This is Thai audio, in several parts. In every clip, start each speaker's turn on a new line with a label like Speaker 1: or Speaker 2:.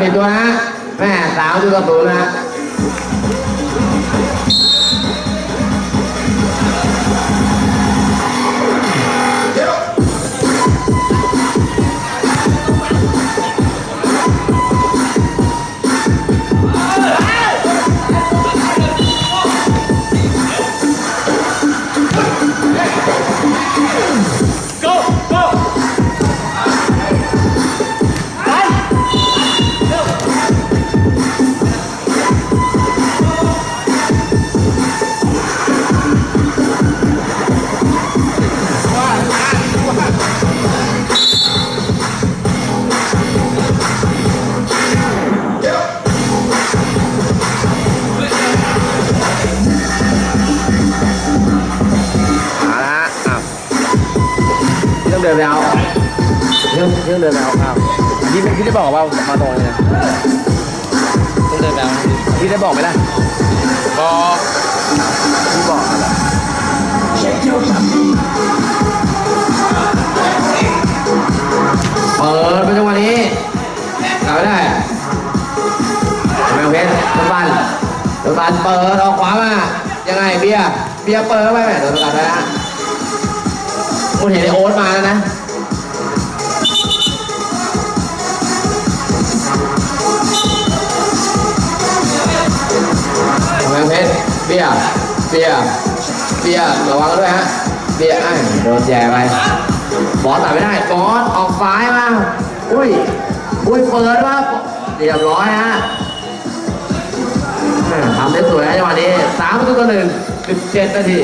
Speaker 1: นนี่หว่า
Speaker 2: การเปตัวนะฮะแม่สาวตัวต่อศูนย์นะ
Speaker 1: รื่องเดินไปเอาเรื่องเรื่องเดินไปเอาข้าวพี่พี่ได้บอกว่ามาตรงเลยนะเรื่องเดินไปเอาพี่ได้บอกไหมล่ะบอกพี่บอกอะไร
Speaker 2: เปิดเป็นจังหวะนี้กลับไม่ได้แมวเพชรต้นบันต้นบันเปิดออกขวามายังไงเบียร์เบียร์เปิดเข้าไปแม่โดนกลับไปนะ คุณเห็นไอโอ๊ตมาแล้วนะ แมวเพชรเบียร์เบียร์เบียร์ระวังด้วยฮะ เบียร์ไอ้โดนแย่ไป บอสตัดไม่ได้บอสออกซ้ายมา อุ้ย อุ้ยเปิดมาเรียบร้อยฮะทำได้สวยนะจังหวะนี้สามประตูต่อหนึ่งสิบเจ็ดนาที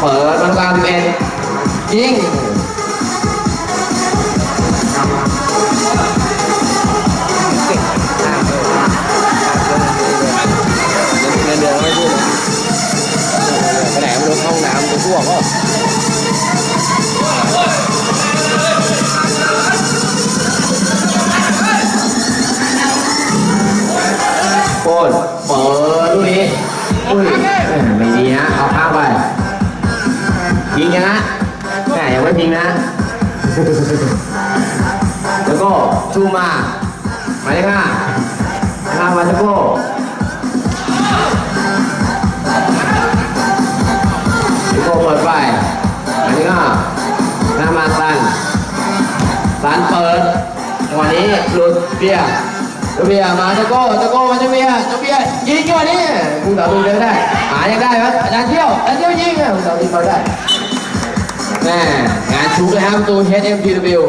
Speaker 2: เปิดมันกลางเอ็นยิง
Speaker 1: อุ้
Speaker 2: ยไม่ดีฮะเอาข้ามไปยิงนะแหมยังไม่ยิงนะ แล้วก็ชูมาหมายเลขห้าห้ามาตะโก้ตะโก้เปิดไปหมายเลขห้าหน้ามาสันสันเปิดจังหวะนี้หลุดเบียร์ เจ้าเบียร์มาตะโก้ตะโก้มาเจ้าเบียร์เจ้าเบียร์ยิงจังหวะนี้คุณต่อตูเดินได้ หายังได้ครับอาจารย์เที่ยวอาจารย์เที่ยวยิงอะคุณต่อตูเขาได้แม่งานชุกเลยครับประตู HMTW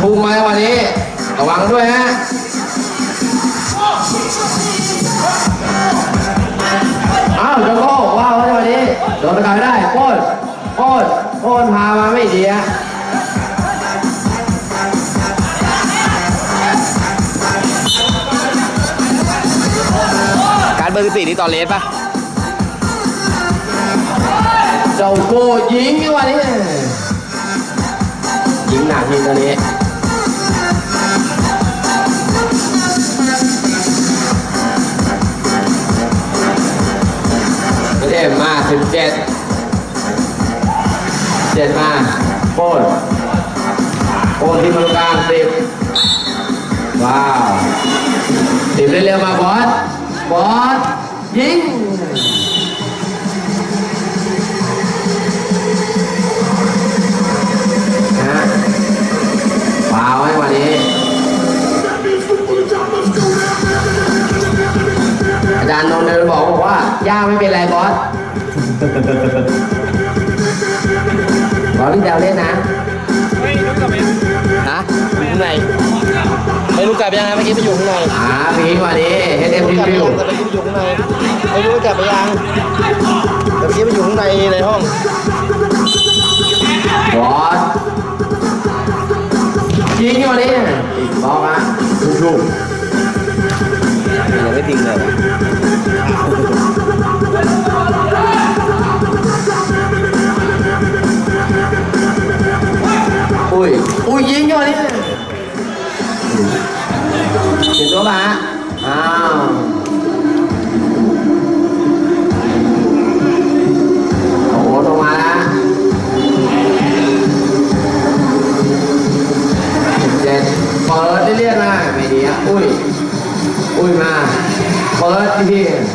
Speaker 2: พุ่งมาวันนี้ระวังด้วยฮะอ้าวจ้าโก้ว้าววันนี้โดนตะการไม่ได้โป้นโป้นโป้นพามาไม่ดีฮะ
Speaker 1: เบอร์สิบสี่นี่ตอนเลสป่ะ
Speaker 2: เจ้าโก้ยิงในวันนี้ยิงหนักทีตอนนี้เทพมาสิบเจ็ดเจ็ดมาโป้นโป้นที่มันกลางสิบว้าวสิบเร็วๆมาบอส บอา
Speaker 1: งในไม่รู้
Speaker 2: ว่า
Speaker 1: กลับไปยังแต่เมื่อกี้ไปอยู่ข้างในในห้อง
Speaker 2: บอสยิงวันนี้อีกบอลมาชูๆ
Speaker 1: ยังไม่ทิ้งเลย
Speaker 2: อุ้ย เปิ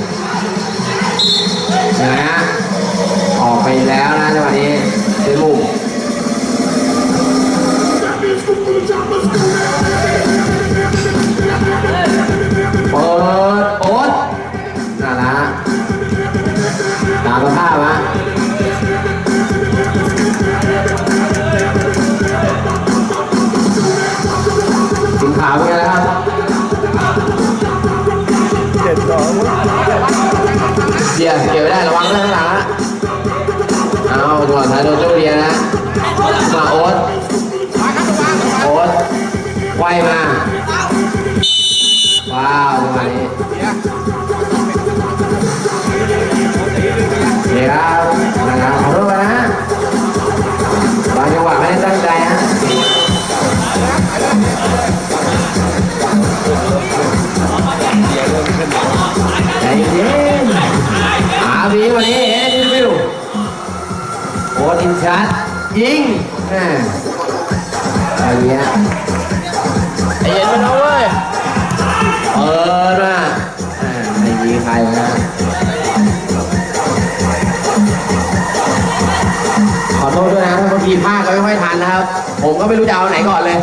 Speaker 2: ชัดยิงแม่อะไรเงี้ย
Speaker 1: ไอเย็นไปแล้วเว้ย
Speaker 2: เปิดมาอ่าไม่มีใครนะขอโทษด้วยนะถ้าบางทีพลาดก็ไม่ค่อยทันนะครับ ผมก็ไม่รู้จะเอาไหนก่อนเลย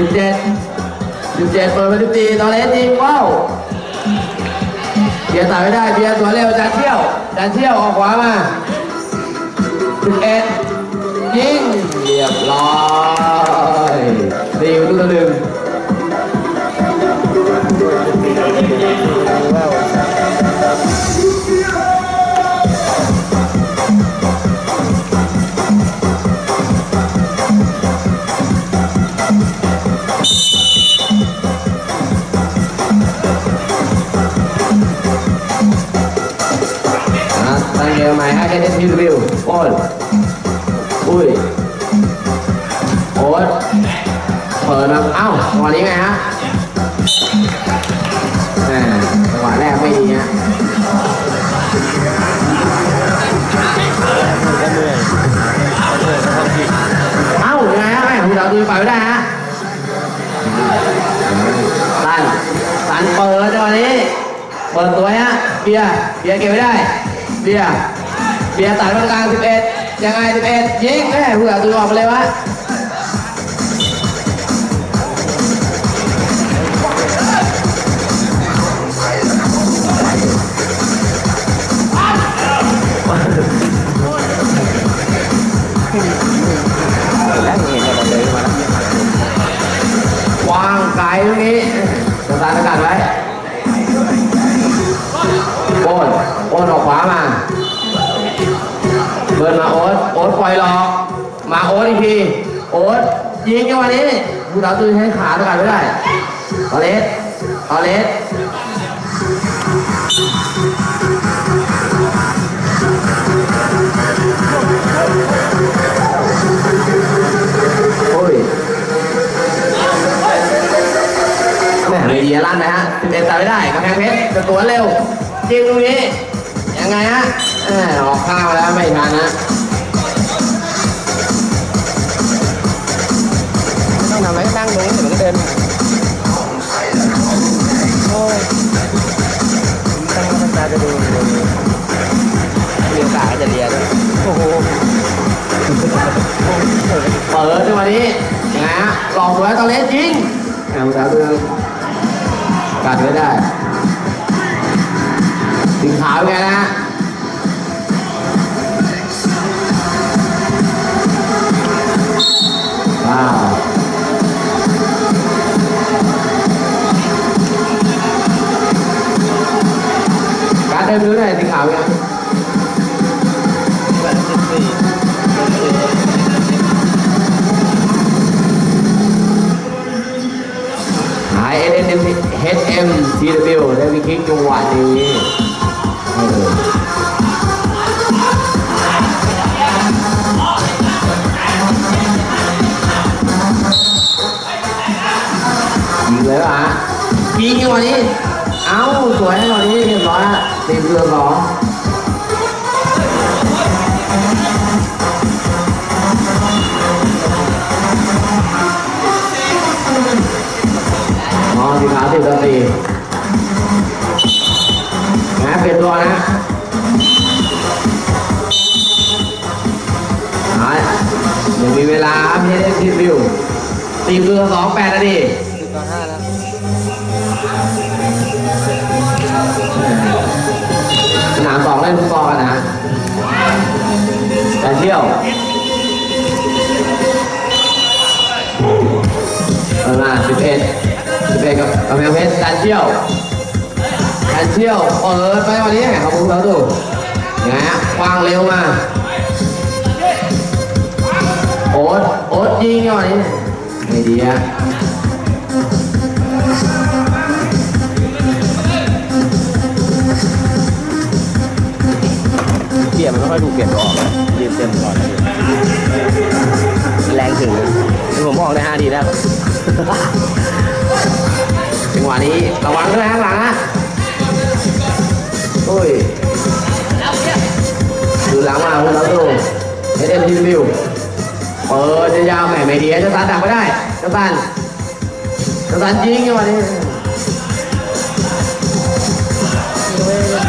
Speaker 2: สิบเจ็ดสิบเจ็ดเปิดไปสิบสี่ต่อเลสยิงว้าวเบียร์ตัดไม่ได้เบียร์ตัวเร็วจานเที่ยวจานเที่ยวออกขวามาสิบเอ็ดยิงเรียบร้อยดีอยู่ตัวหนึ่ง งเกมใหม่ให้แค่ทีวิวโอ้ยอุ้ยโอ๊ตเปิดมาเอ้าจัวนี้ไงฮะหมจังหวะแรกไม่ดีฮะ
Speaker 1: เอ้า
Speaker 2: ยังไงฮะแม่คุณดาวดูไปไม่ได้ฮะตันตันเปิดจังหวะนี้ เปิดตัวฮะเบียร์เบียร์เก็บไม่ได้เบียร์ เบียร์ตัดตรงกลาง 11 ยังไง 11 ยิงแม่คุณดาวดูออกมาเลยวะ
Speaker 1: แล้วเห็นกันเลยมาแล้ว
Speaker 2: วางไกลตรงนี้ อีกทีโอ๊ตยิงจังหวะนี้ผู้ดาวตื่นให้ขาอากาศไม่ได้ตอเลสตอเลสโอ้ยแม่เลยเดียลั่นนะฮะสิบเอ็ดตาไม่ได้กำแพงเพชรจะสวเร็วจริงตรงนี้ยังไงฮะออกข้างมาแล้วไม่
Speaker 1: ทันนะ จริ
Speaker 2: งหางสาวเดิมกัดก็ได้สีขาวไงนะฮะว้าวกา
Speaker 1: รเต็มรู้เลยสี
Speaker 2: ขาวไง H M T W ได้วิคิกจังหวะนี้เออยิงเลยป่ะฮะยิงจังหวะนี้ เอ้า สวยจังหวะนี้เรียบร้อยละตีเรือสอง สีขาวสิบต่อสี่นะเปลี่ยนตัวนะเอาละยังมีเวลาครับพี่เล่นทีมวิวตีเรือสองแปดนาที
Speaker 1: สิบต่อห้าแล้ว
Speaker 2: สนามสองเล่นฟุตบอลกันนะการเที่ยว เอ็ดกับกำแพงเพชรการเที่ยวการเที่ยวเปิดไปวันนี้ขอบคุณเราดูยังไงฮะวางเร็วมาโอ๊ตโอ๊ตยิงไงวันนี้ไม่ดีอะ
Speaker 1: เกียร์มันไม่ค่อยถูกเปลี่ยนออกนะยืนเต็มตลอดเลยแรงถึงผมบอกได้ห้าทีแล้ว
Speaker 2: วะนี้ระวังด้วยข้างหลังนะโอ้ยดูหลังมาคุณเราดูเอเอ็มทีวิวเปิดยาวแหม่ไม่ดีเจะตันดักไม่ได้เจะตันเจะตันยิงจังหวะนี้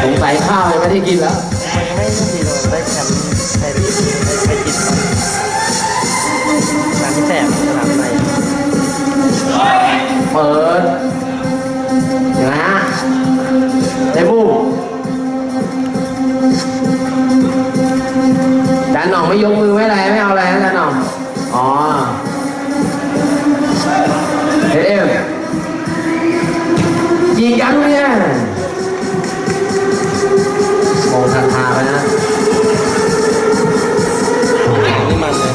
Speaker 2: สงสัยข้าวยังไม่ได้กินแล้ว
Speaker 1: ไม่ต้องดีเลยได้แชมป์ได้ไปไปจิตงานที่แสบสนามใน
Speaker 2: เปิด ไม่ยกมือไม่อะไรไม่เอาอะไรนะจานหน่องอ๋อเอ็มยิงกันเนี่ยโอ้ทาทาไปนะ
Speaker 1: นี่มันเลย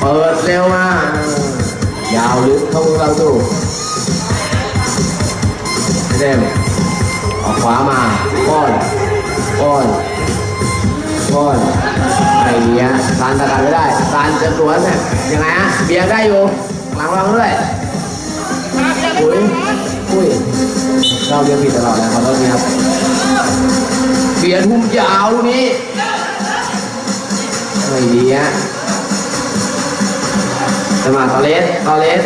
Speaker 2: เปิดเร็วมากยาวลึกเข้าเราดูเร็วออกขวามาป้อนป้อน ป้อนไอ้เหี้ยซานตะการไม่ได้ซานจะสวนเนี่ยยังไงฮะเบียร์ได้อยู่ หลังเราด้วยอุ้ยอุ้ยเราเบียร์ผิดตลอดนะขอโทษทีครับเบียร์ทุ่มยาวลูกนี้ไม่ดีฮะจังหวะตอเลสตอเลส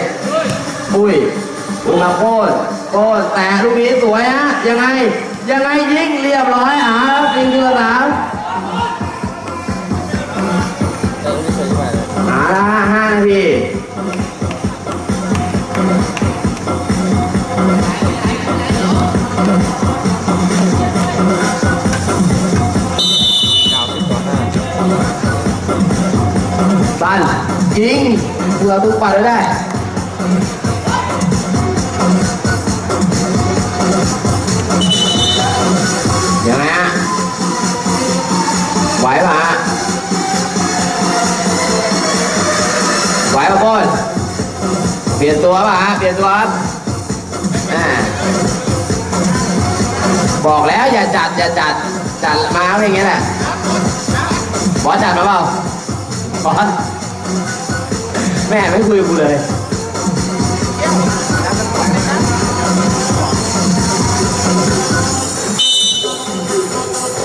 Speaker 2: ปุ้ยปุ้ยมาโค่นโค่นแต่ลูกนี้สวยฮะยังไงยังไงยิงเรียบร้อยอะยิงเรือสาม
Speaker 1: บอ
Speaker 2: กแล้วอย่าจัดอย่าจัดจัดมาเป็นอย่างเงี้ยแหละบอสจัดมาเปล่าบอสแม่ไม่คุยกูเลย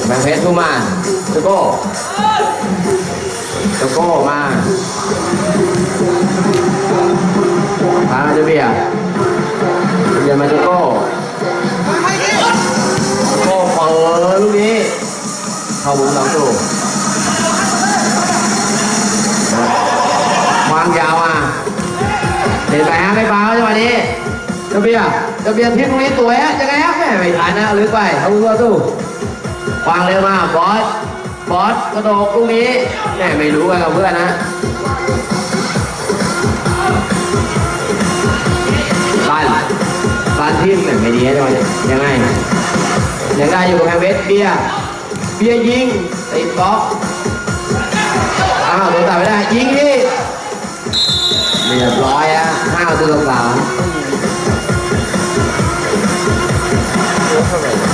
Speaker 2: แบงเพชรเข้ามาตะโก้ตะโก้มาพามาจะเบียร์เบียร์มาตะโก้ตะโก้ เปิดลูกนี้เข้าบุ้งสองตู้วางยาวมาเห็นไปฮะไม่เบาจังหวะนี้เจะเบียร์เจะเบียร์ทิ้งตรงนี้สวยฮะยังไงฮะแม่ไม่ทันนะลึกไปเอาบุ้งสองตู้วางเร็วมาบอสบอสกระโดดลูกนี้แม่ไม่รู้กันกับเพื่อนนะตันตันที่แม่ไม่ดีนะจังหวะนี้ยังไง ยังได้อยู่กับแฮเวสเบียเบียยิงติดบล็อกอ้าวโดนตัดไม่ได้ยิงอีกเรียบร้อยอะห้าตัวสาม
Speaker 1: ไม่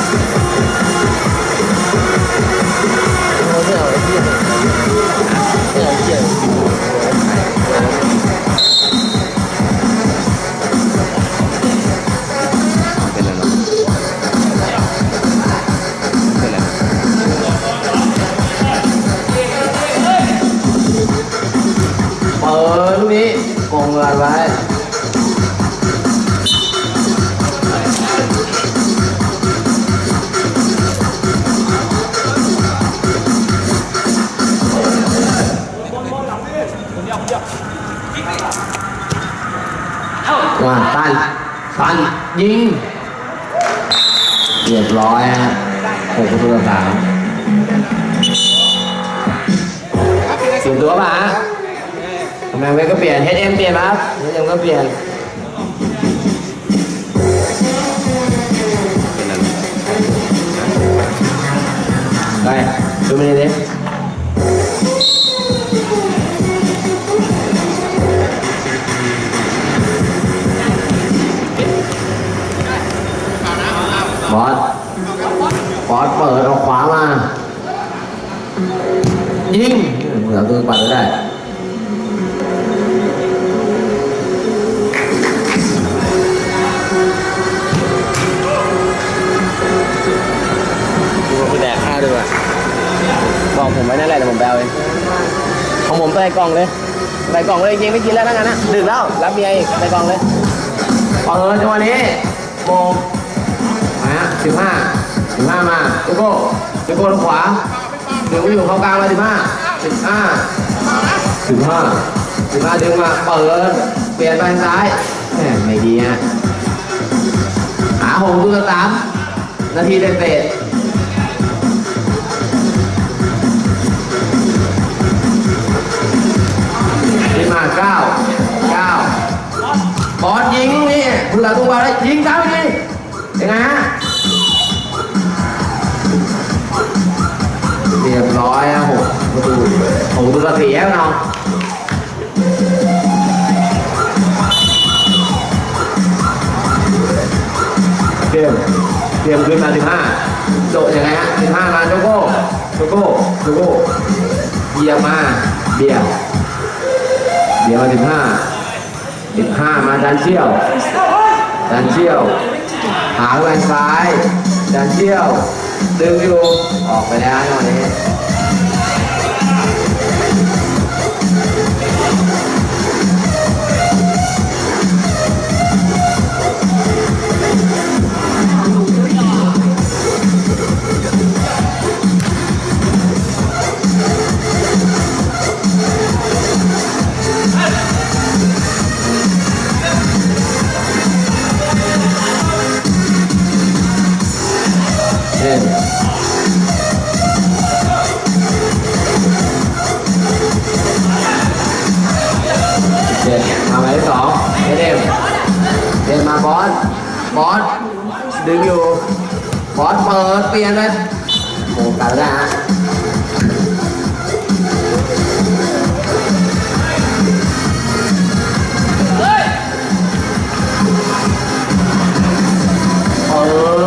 Speaker 1: เรี
Speaker 2: ยบร้อยฮะหกประตูต่อสามเสียตัวป่ะทำไมเวทก็เปลี่ยนเฮดเปลี่ยนไหมครับ HM ก็เปลี่ยนไปดูมันเลย อสเปิดเอาขวามา ยิงเหมือนตัวปัดไม่ได้
Speaker 1: ดูว่าไปแดกข้าวดีกว่าบอกผมไว้นั่นแหละเดี๋ยวผมไปเอาเองของผมใส่กล่องเลยใส่กล่องเลยจริงๆไม่กินแล้วทั้งนั้นนะดึกแล้วรับเมียอีกใส่กล่องเลย
Speaker 2: เปิดจังหวะนี้โมงมาฮะสิบห้า สิบห้ามาเอโก้เอโก้ทางขวาดึงไปอยู่เข้ากลางมาสิบห้าสิบห้าสิบห้าสิบห้าดึงมาเปิดเปลี่ยนไปซ้ายแหมไม่ดีฮะหาหงตัวสามนาทีเด็ด มขึ้นมาสิบห้าโดดยังไงฮะสิบห้ามาโจโก้โจโก้โจโก้เบียมมาเบียร์เบียร์มาสิบห้าสิบห้ามาดันเชี่ยวดันเชี่ยว หาแหวนซ้าย ดันเชี่ยว ดึงอยู่ ออกไปแล้วตอนนี้ เจ็ดมาหมายเลขสองเอเดมเดมมาบอสบอสดึงอยู่บอสเปิดเปลี่ยนเลยโอ้กันแล้วฮะเออ